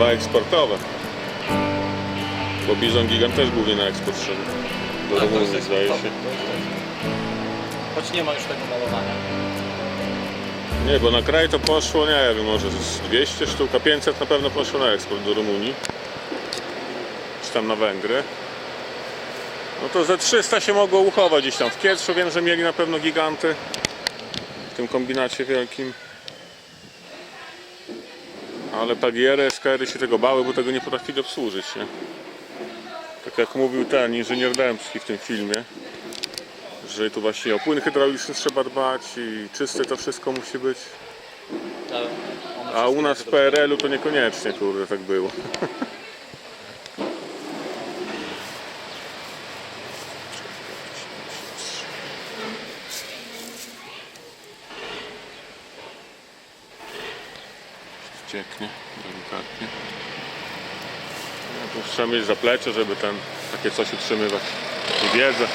dwa eksportowe. Bo Bizon Gigant też głównie na eksport szedł. Do Tak, to Rumunii jest zdaje eksportowy, się. to jest eksportowy. Choć nie ma już tego malowania. Nie, bo na kraj to poszło, nie wiem, może z 200 sztuk, a 500 na pewno poszło na eksport do Rumunii. Czy tam na Węgry. No to ze 300 się mogło uchować gdzieś tam w Kietrzu. Wiem, że mieli na pewno giganty w tym kombinacie wielkim. Ale PGR, SKR się tego bały, bo tego nie potrafili obsłużyć, nie? Tak jak mówił ten inżynier Dębski w tym filmie, że tu właśnie o płyn hydrauliczny trzeba dbać i czyste to wszystko musi być. One A u nas w PRL-u to niekoniecznie, kurde, tak było. Cieknie delikatnie. No, tu trzeba mieć zaplecze, żeby ten, takie coś utrzymywać. I wiedzę.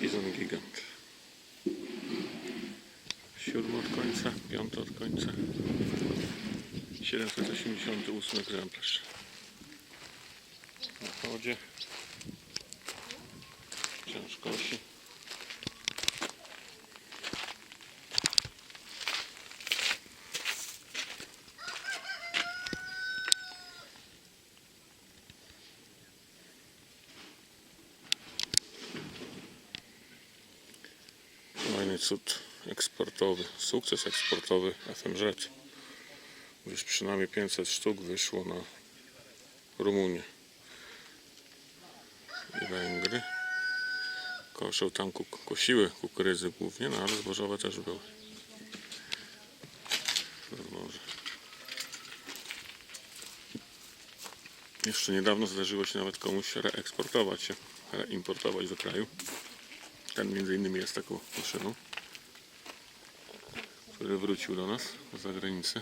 Bizon gigant. Siódmy od końca, piąty od końca. 788 egzemplarz. Na chodzie. Ciężkości. Fajny cud eksportowy, sukces eksportowy FMŻ. Już przynajmniej 500 sztuk wyszło na Rumunię i Węgry. Koszą tam kosiły kukurydzy głównie, no ale zbożowe też były. Jeszcze niedawno zdarzyło się nawet komuś reeksportować się, reimportować do kraju. Ten między innymi jest taką maszyną, który wrócił do nas z zagranicy.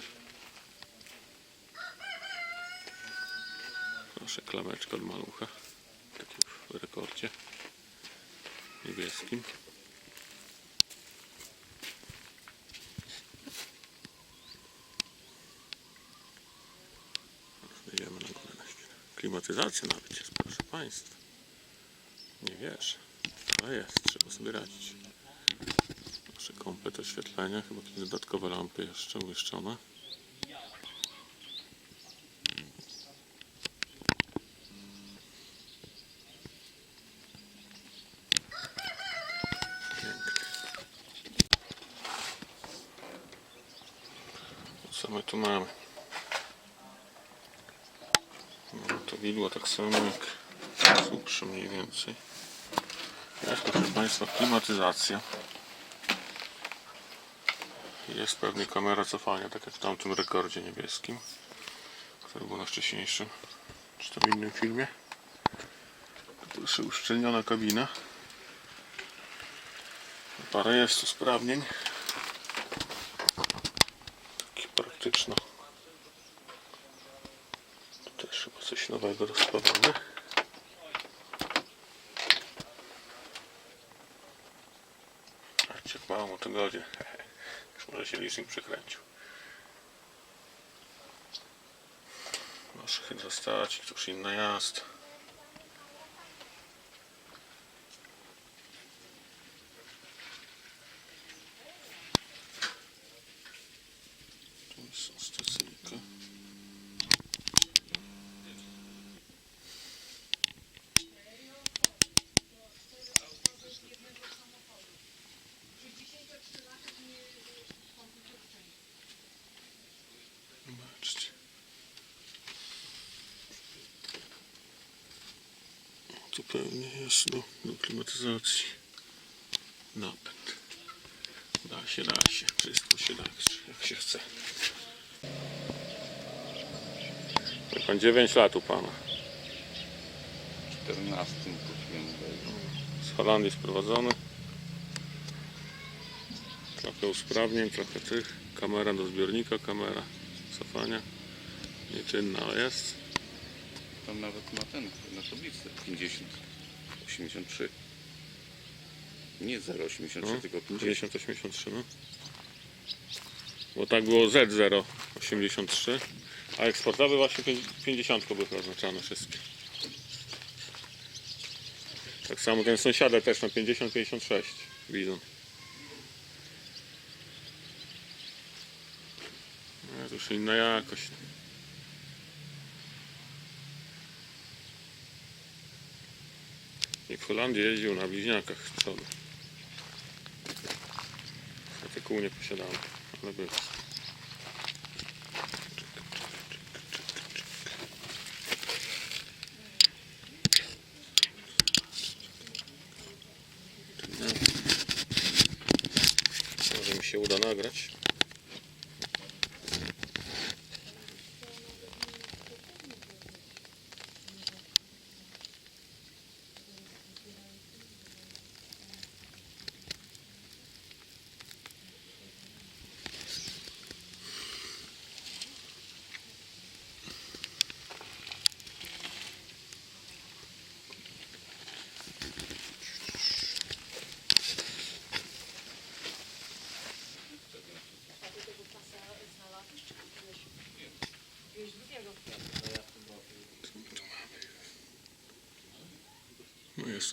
Proszę, klameczka od malucha. Taki w rekordzie niebieskim. Wejdziemy na górę na chwilę. Klimatyzacja nawet jest, proszę Państwa. Nie wiesz. To jest, trzeba sobie radzić. Nasze komplet oświetlenia, chyba jakieś dodatkowe lampy jeszcze umieszczone. Pięknie. Co my tu mamy? No, to widło tak samo jak cukrze mniej więcej. Jest to, proszę Państwa, klimatyzacja. Jest pewnie kamera cofania, tak jak w tamtym rekordzie niebieskim, który był na wcześniejszym, czy tam innym filmie. Tu jeszcze uszczelniona kabina. Parę jest tu sprawnień. Taki praktyczno. Tu też chyba rozkładane. Patrzcie, jak mało mu to godzie. Już może się licznik przekręcił. Może chyba zostać, to już inna jazda. Tu są stacyjka. Zobaczcie. Zupełnie jest do, do klimatyzacji. Napęd. Da się, da się. Wszystko się da, jak się chce. Pan 9 lat u Pana. 14 kupiłem go. Z Holandii sprowadzony. Trochę usprawnień, trochę tych. Kamera do zbiornika, kamera cofania. Nieczynna ale jest. Tam nawet ma ten na tablicy 50, 83. Nie 0,83, No, tylko 50. 5083, no. Bo tak było Z083, a eksportowe właśnie pięć- 50 były oznaczane wszystkie. Tak samo ten sąsiada też na 50-56 Bizon. No, to już inna jakość. W Holandii jeździł na bliźniakach z przodu. Nie posiadałem, ale był. Może mi się uda nagrać.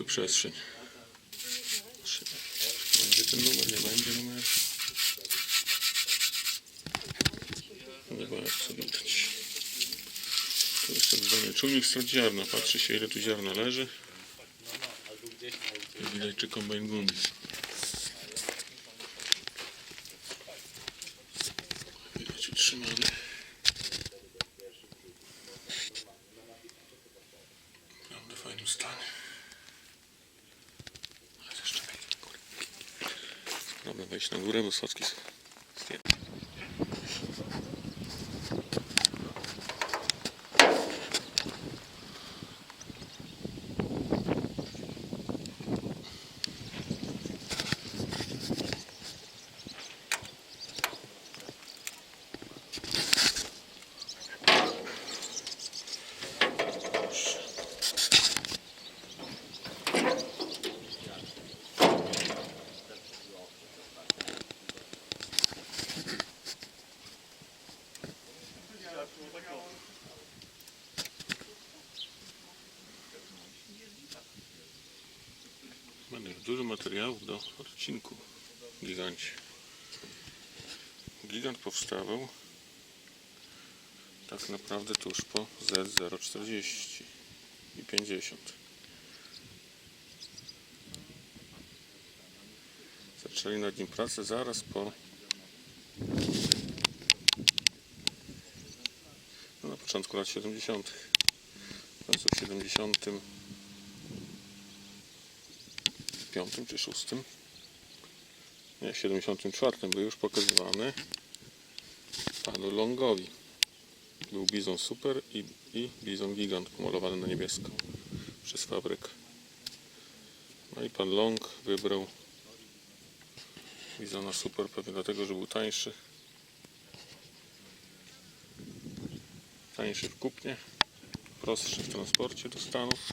No jest tu przestrzeń. Będzie ten numer, nie będzie numer. Nie bardzo widać. Tu jeszcze dzwonię. Czujnik strat ziarna. Patrzy się ile tu ziarna leży. I widać czy kombajn gumy. Вулична, Гуреба, Сацькість. Dużo materiałów do odcinku Gigancie. Gigant powstawał tak naprawdę tuż po Z040 i 50. Zaczęli nad nim pracę zaraz po no, na początku lat 70. W końcu w 70 piątym czy szóstym? Nie, w 74 był już pokazywany panu Longowi. Był Bizon Super i, i Bizon Gigant pomalowany na niebiesko przez fabrykę no i pan Long wybrał Bizona Super pewnie dlatego, że był tańszy. Tańszy w kupnie prostszy w transporcie do Stanów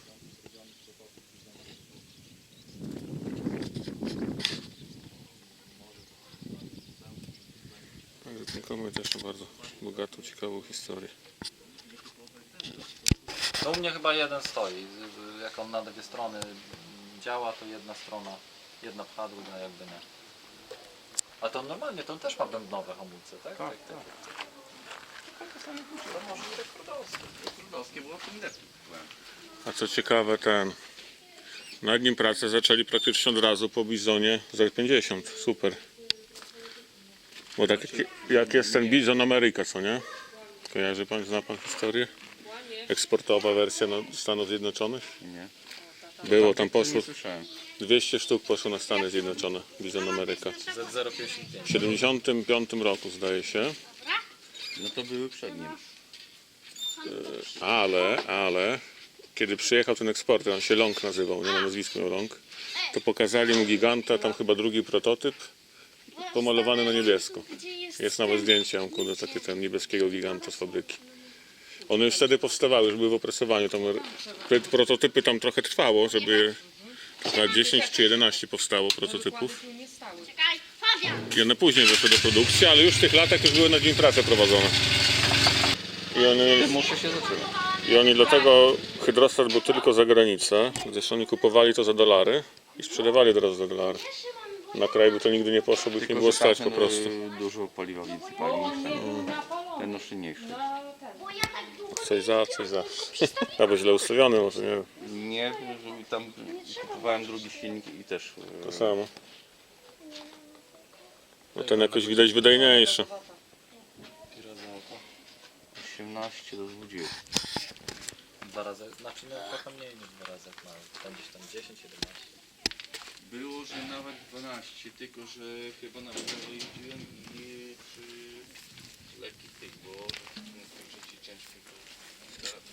Komet też ma bardzo bogatą, ciekawą historię. No u mnie chyba jeden stoi. Jak on na dwie strony działa, to jedna strona, jedna pcha, druga jakby nie. A to normalnie, to on też ma bębnowe hamulce, tak? Tak, tak. Takie same klucze, to może i rekordowskie. Rekordowskie było to lepiej. A co ciekawe, ten nad nim pracę zaczęli praktycznie od razu po Bizonie Z50. Super. Bo tak jak, jest ten Bizon Ameryka, co nie? Kojarzy pan, zna pan historię? Eksportowa wersja Stanów Zjednoczonych. Nie? Było, tam poszło Nie słyszałem. 200 sztuk poszło na Stany Zjednoczone, Bizon Ameryka. Z0,55. W 75 roku zdaje się, No to były przed nim. ale, ale kiedy przyjechał ten eksporter, on się Long nazywał, nie na nazwisko miał Long, to pokazali mu giganta, tam chyba drugi prototyp, pomalowany na niebiesko. Jest nawet zdjęcie, mam kurde, takie ten niebieskiego giganta z fabryki. One już wtedy powstawały, już były w opracowaniu. Tam prototypy tam trochę trwało, żeby na 10 czy 11 powstało prototypów. I one później weszły do produkcji, ale już w tych latach już były na dzień pracy prowadzone. I oni, Muszę się zaczęło. i oni dlatego hydrostat był tylko za granicę. Zresztą oni kupowali to za dolary i sprzedawali od razu za dolary. Na kraj by to nigdy nie poszło, by ich nie było że stać po tamten, prostu. y, Dużo paliwa więcej pali niż ten. Ten długo Coś za, coś za. Albo źle ustawiony, może nie wiem. Nie, żeby tam kupowałem drugi silnik i też. y, To samo. No ten jakoś widać wydajniejszy. 18 do 20. Dwa razy, znaczy no trochę mniej niż dwa razy jak mały. Tam gdzieś tam 10, 11. Było, że nawet 12, tylko że chyba na pewno jeździłem i przy lekkich tych, bo większości ciężkich to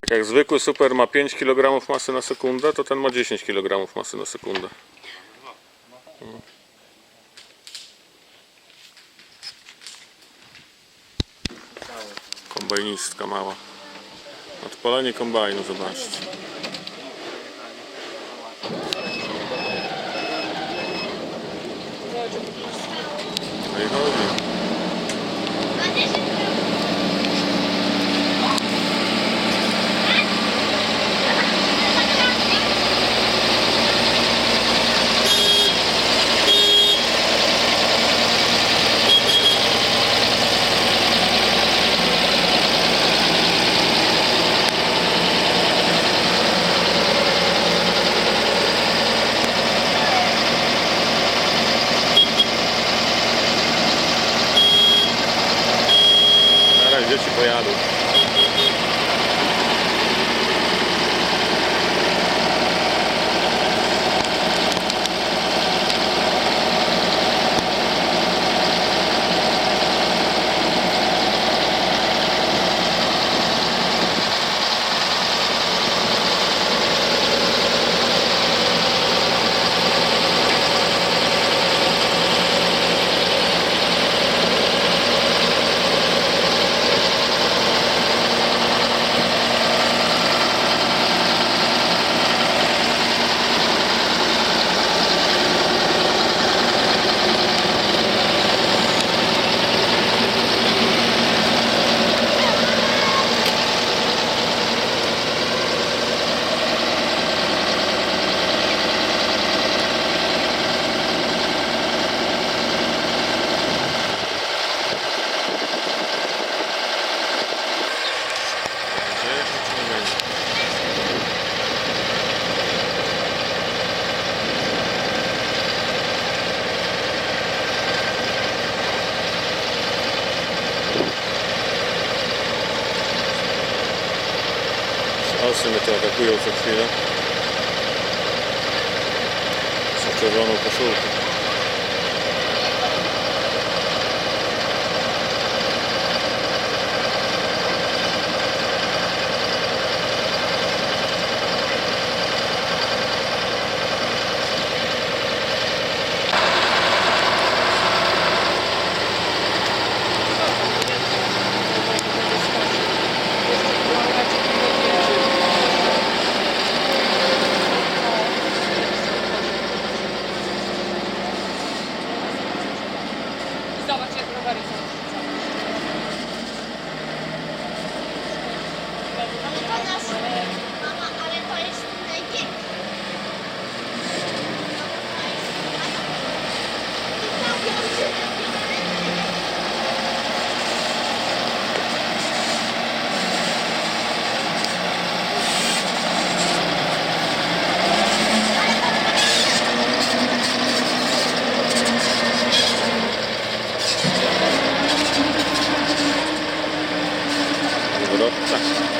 Tak jak zwykły super ma 5 kg masy na sekundę, to ten ma 10 kg masy na sekundę. Kombajnistka mała. Odpalenie kombajnu, zobaczcie. Z czerwoną Everybody's Thank you.